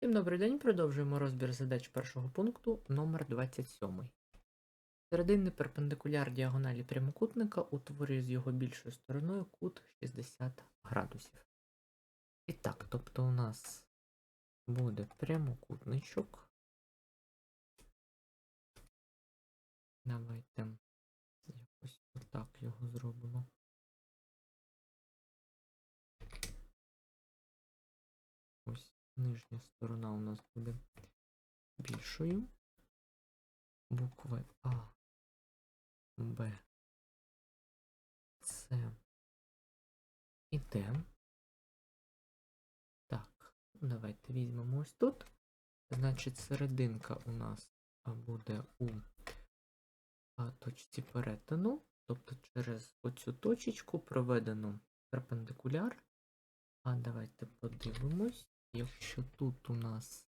Всім добрий день. Продовжуємо розбір задач першого пункту номер 27. Серединний перпендикуляр діагоналі прямокутника утворює з його більшою стороною кут 60 градусів. І так, тобто у нас буде прямокутничок. Давайте якось отак його зробимо. Ось нижня сторона у нас буде більшою. Букви А, Б, С і Д. Так, давайте візьмемо ось тут. Значить, серединка у нас буде у точці перетину, тобто через оцю точечку проведено перпендикуляр. А давайте подивимось. Якщо тут у нас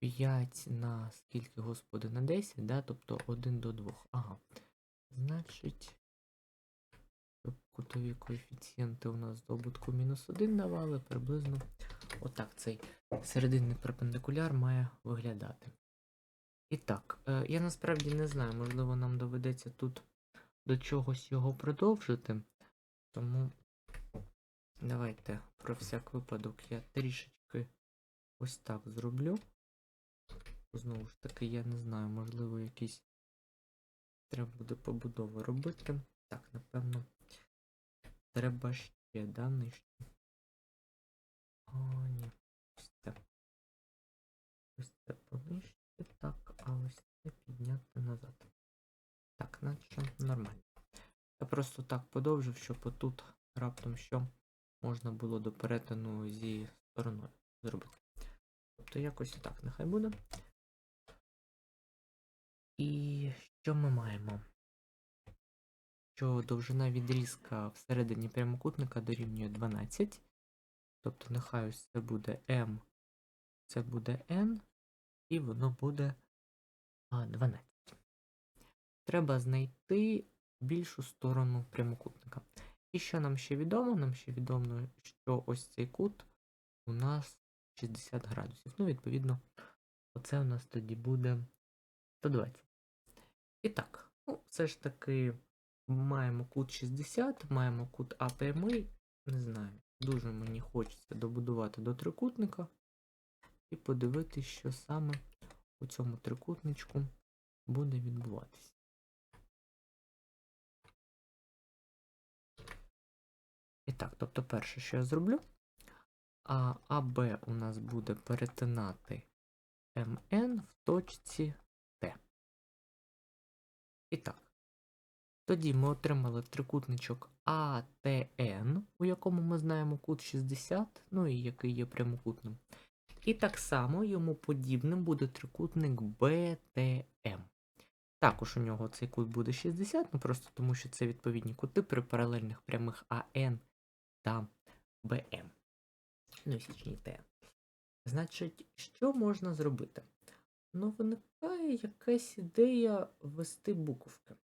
5 на скільки, господи, на 10, да? тобто 1 до 2. Ага. Значить, кутові коефіцієнти у нас здобутку мінус 1 давали, приблизно отак цей серединний перпендикуляр має виглядати. І так, е, я насправді не знаю, можливо, нам доведеться тут до чогось його продовжити. Тому давайте про всяк випадок я трішечки ось так зроблю. Знову ж таки, я не знаю, можливо, якісь треба буде побудови робити. Так, напевно, треба ще, да, нижче. О, ні. Ось це. Ось це понижче, так, а ось це підняти назад. Так, наче нормально. Я просто так подовжив, щоб отут раптом що можна було до перетину зі стороною зробити. Тобто якось так нехай буде. І що ми маємо? Що довжина відрізка всередині прямокутника дорівнює 12. Тобто нехай ось це буде m, це буде n, і воно буде 12. Треба знайти більшу сторону прямокутника. І що нам ще відомо? Нам ще відомо, що ось цей кут у нас 60 градусів. Ну, відповідно, оце у нас тоді буде 120. І так, ну, все ж таки маємо кут 60, маємо кут А прямий. Не знаю, дуже мені хочеться добудувати до трикутника і подивитися, що саме у цьому трикутничку буде відбуватися. Так, тобто перше, що я зроблю, а АБ у нас буде перетинати МН в точці Т. І так, тоді ми отримали трикутничок АТН, у якому ми знаємо кут 60, ну і який є прямокутним. І так само йому подібним буде трикутник БТМ. Також у нього цей кут буде 60, ну просто тому що це відповідні кути при паралельних прямих АН та БМ. Ну січні Т. Значить, що можна зробити? Ну, виникає якась ідея ввести буковки.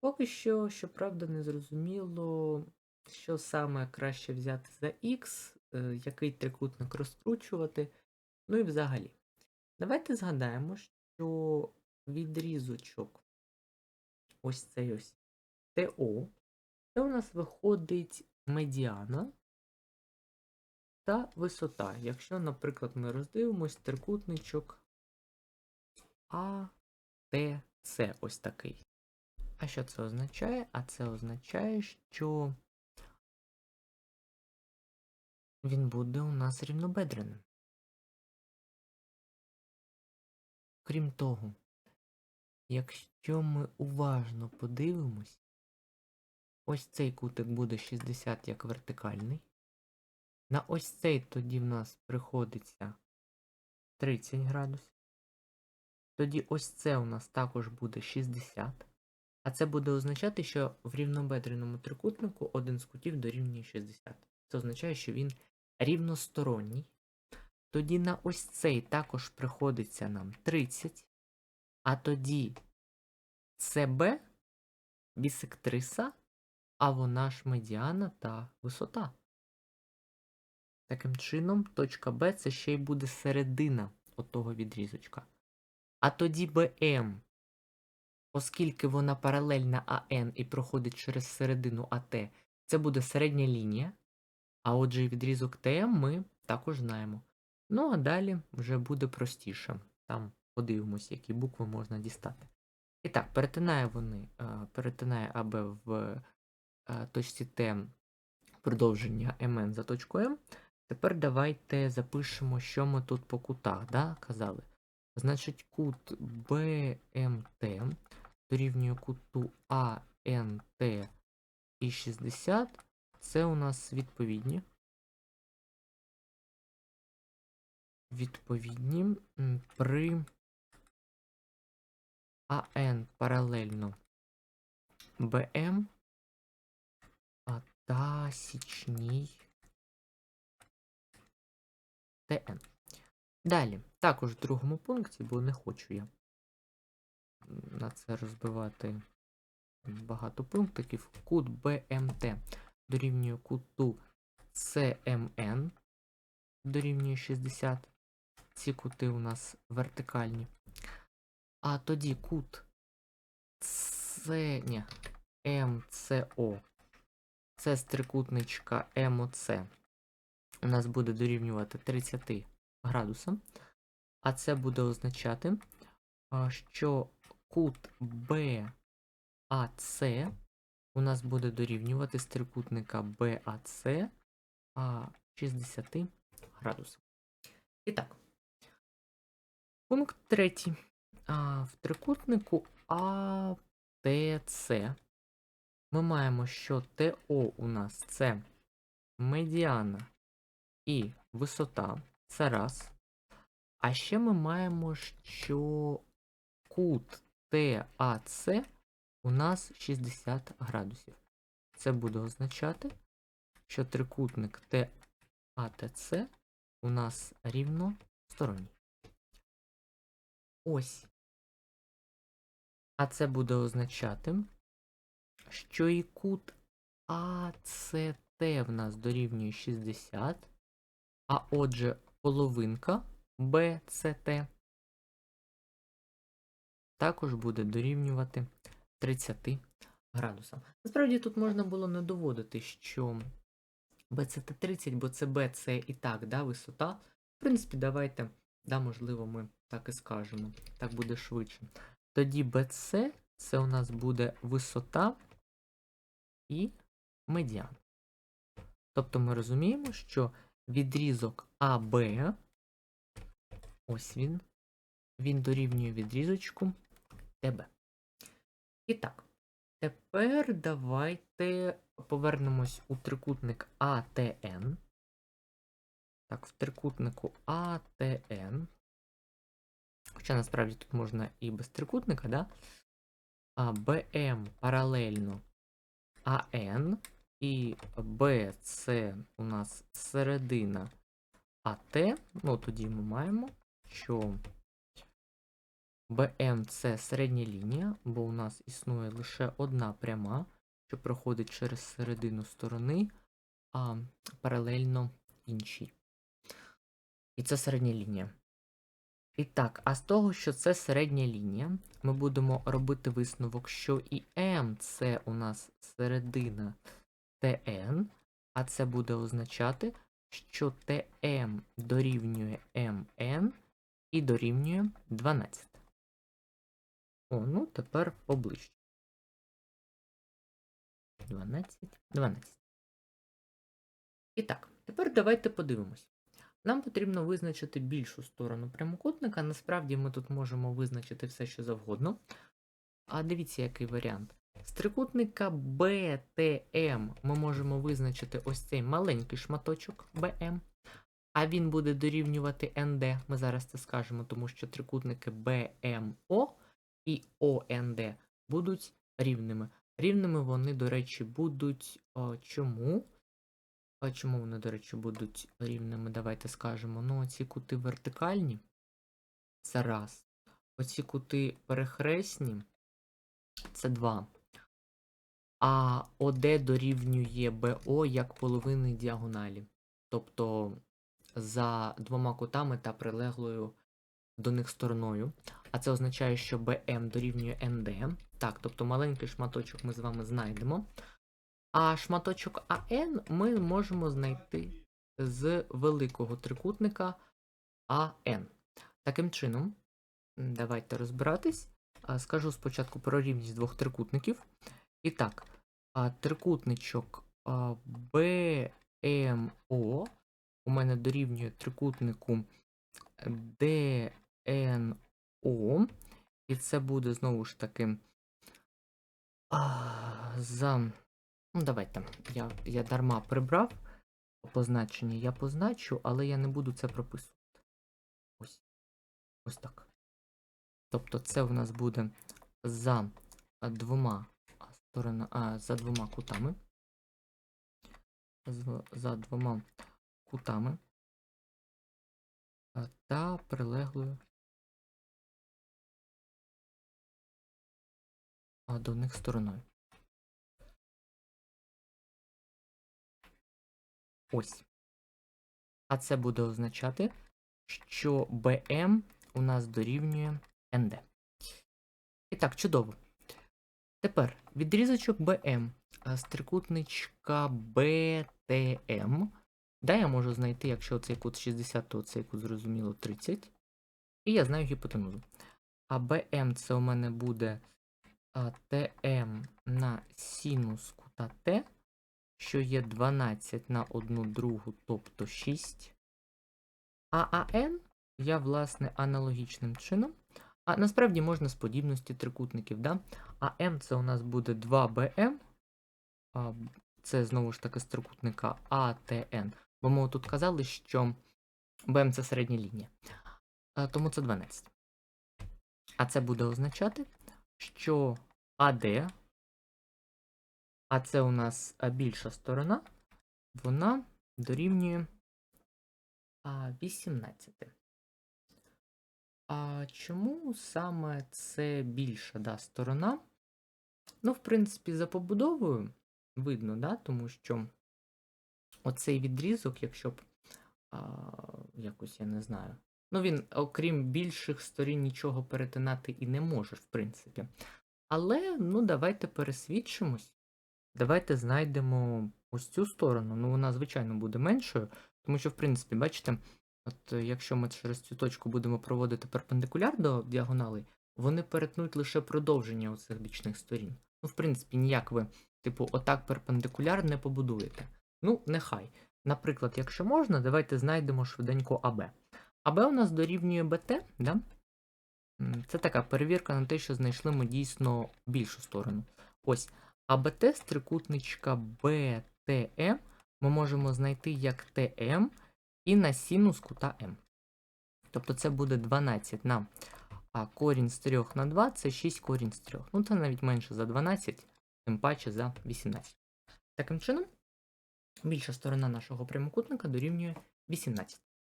Поки що, щоправда, не зрозуміло, що саме краще взяти за X, е, який трикутник розкручувати. Ну і взагалі. Давайте згадаємо, що відрізочок ось цей ось ТО, це у нас виходить медіана та висота. Якщо, наприклад, ми роздивимось трикутничок АТЦ ось такий. А що це означає? А це означає, що він буде у нас рівнобедреним. Крім того, якщо ми уважно подивимось, ось цей кутик буде 60 як вертикальний. На ось цей тоді в нас приходиться 30 градусів. Тоді ось це у нас також буде 60. А це буде означати, що в рівнобедреному трикутнику один з кутів дорівнює 60. Це означає, що він рівносторонній. Тоді на ось цей також приходиться нам 30. А тоді СБ бісектриса, а вона ж медіана та висота. Таким чином, точка Б це ще й буде середина отого відрізочка. А тоді БМ, оскільки вона паралельна АН і проходить через середину АТ, це буде середня лінія. А отже, відрізок ТМ ми також знаємо. Ну, а далі вже буде простіше. Там подивимось, які букви можна дістати. І так, перетинає вони, е, перетинає АБ в точці Т продовження МН за точку М. Тепер давайте запишемо, що ми тут по кутах да, казали. Значить, кут БМТ дорівнює куту АНТ і 60. Це у нас відповідні. Відповідні при АН паралельно БМ а та січній ТН. Далі, також в другому пункті, бо не хочу я на це розбивати багато пунктиків. Кут БМТ дорівнює куту CMN дорівнює 60. Ці кути у нас вертикальні. А тоді кут С... МЦО. Це з трикутничка МОЦ. У нас буде дорівнювати 30 градусам. А це буде означати, що кут БАЦ у нас буде дорівнювати з трикутника БАЦ а 60 градусів. І так. Пункт третій. В трикутнику АТЦ ми маємо, що ТО у нас це медіана і висота. Це раз. А ще ми маємо, що кут ТАЦ у нас 60 градусів. Це буде означати, що трикутник ТАТЦ у нас рівносторонній. Ось. А це буде означати, що і кут АЦТ в нас дорівнює 60, а отже, половинка БЦТ також буде дорівнювати 30 градусам. Насправді тут можна було не доводити, що BCT 30, бо це B це і так, да, висота. В принципі, давайте, да, можливо, ми так і скажемо. Так буде швидше. Тоді BC це у нас буде висота і медіан. Тобто ми розуміємо, що відрізок АБ, ось він, він дорівнює відрізочку ТБ. І так, тепер давайте повернемось у трикутник АТН. Так, в трикутнику АТН. Хоча насправді тут можна і без трикутника, да? А паралельно АН і БЦ у нас середина АТ. Ну, тоді ми маємо, що БМ це середня лінія, бо у нас існує лише одна пряма, що проходить через середину сторони, а паралельно іншій. І це середня лінія. І так, а з того, що це середня лінія, ми будемо робити висновок, що і М це у нас середина ТН, а це буде означати, що ТМ дорівнює МН і дорівнює 12. О, ну тепер поближче. 12, 12. І так, тепер давайте подивимось. Нам потрібно визначити більшу сторону прямокутника. Насправді ми тут можемо визначити все, що завгодно. А дивіться, який варіант. З трикутника BTM ми можемо визначити ось цей маленький шматочок BM. А він буде дорівнювати ND. Ми зараз це скажемо, тому що трикутники BMO і OND будуть рівними. Рівними вони, до речі, будуть о, чому? А чому вони, до речі, будуть рівними? Давайте скажемо. Ну, оці кути вертикальні. Це раз. Оці кути перехресні. Це два. А ОД дорівнює БО як половини діагоналі. тобто за двома кутами та прилеглою до них стороною. А це означає, що BM дорівнює ND. Так, тобто маленький шматочок ми з вами знайдемо. А шматочок АН ми можемо знайти з великого трикутника АН. Таким чином, давайте розбиратись. Скажу спочатку про рівність двох трикутників. І так, трикутничок BMO у мене дорівнює трикутнику DNO. І це буде знову ж таки за. Ну, давайте. Я, я дарма прибрав позначення, я позначу, але я не буду це прописувати. Ось. Ось так. Тобто це в нас буде за двома сторона, а, за двома кутами. З- За двома кутами та прилеглою до них стороною. Ось. А це буде означати, що BM у нас дорівнює ND. І так, чудово. Тепер відрізочок BM а, з трикутничка BTM. Да, я можу знайти, якщо цей кут 60, то цей кут зрозуміло 30. І я знаю гіпотенузу. А BM це у мене буде TM на синус кута Т, що є 12 на 1 другу, тобто 6. А АН я, власне, аналогічним чином. А насправді можна з подібності трикутників, да? А М це у нас буде 2BM. А, це знову ж таки з трикутника АТН. Бо ми тут казали, що БМ це середня лінія. А, тому це 12. А це буде означати, що АД, а це у нас більша сторона, вона дорівнює 18. А чому саме це більша да, сторона? Ну, в принципі, за побудовою видно, да, тому що оцей відрізок, якщо б а, якось я не знаю. Ну, він, окрім більших сторін, нічого перетинати і не може, в принципі. Але, ну, давайте пересвідчимось. Давайте знайдемо ось цю сторону. Ну, вона, звичайно, буде меншою, тому що, в принципі, бачите, от е, якщо ми через цю точку будемо проводити перпендикуляр до діагоналей, вони перетнуть лише продовження оцих бічних сторін. Ну, в принципі, ніяк ви, типу, отак перпендикуляр не побудуєте. Ну, нехай. Наприклад, якщо можна, давайте знайдемо швиденько АБ. АБ у нас дорівнює БТ, да? Це така перевірка на те, що знайшли ми дійсно більшу сторону. Ось. А БТ з трикутничка БТМ ми можемо знайти як ТМ і на синус кута М. Тобто це буде 12 на а, корінь з 3 на 2 це 6 корінь з 3. Ну, це навіть менше за 12, тим паче за 18. Таким чином, більша сторона нашого прямокутника дорівнює 18.